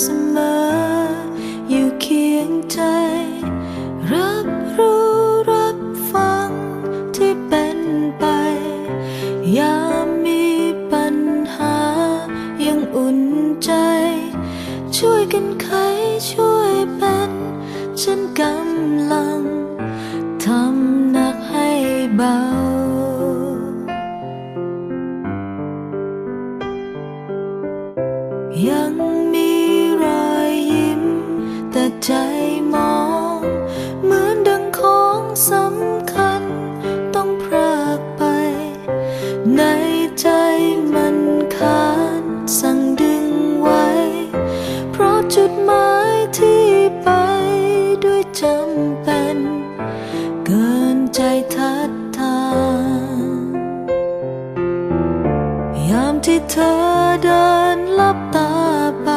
เสมอ อยู่เคียงใจ รับรู้รับฟังที่เป็นไป ยามมีปัญหา ยังอุ่นใจ ช่วยกันไขช่วยเป็น ฉันกำลัง ทำหนักให้เบา ในใจมันขาดสั่งดึงไว้ เพราะจุดหมายที่ไปด้วยจำเป็น เกินใจทัดทานยามที่เธอเดินลับตาไป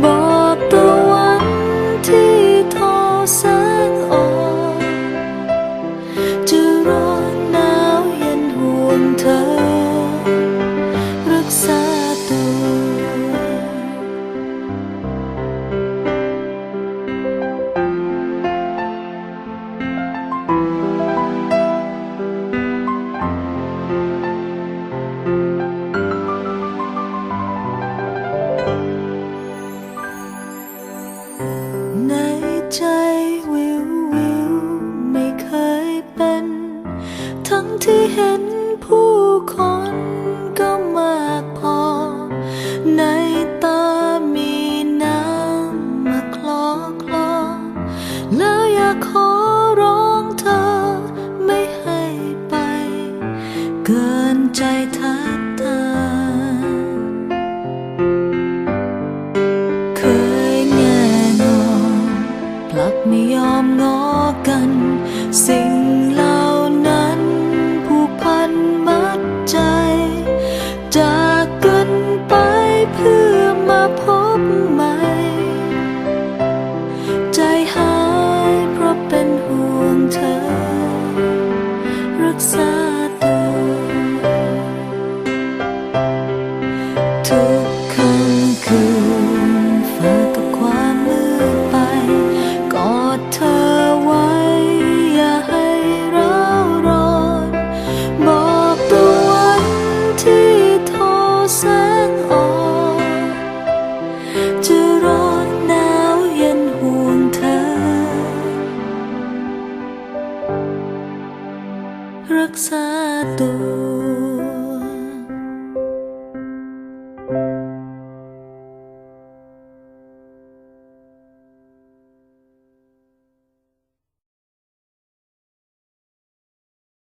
뭐 ในใจวิววิวไม่เคยเป็น ทั้งที่เห็นผู้คนก็มากพอ ในตามีน้ำมาคลอคลอแล้วอยาก ง้อกัน สิ่ง รักษาตัว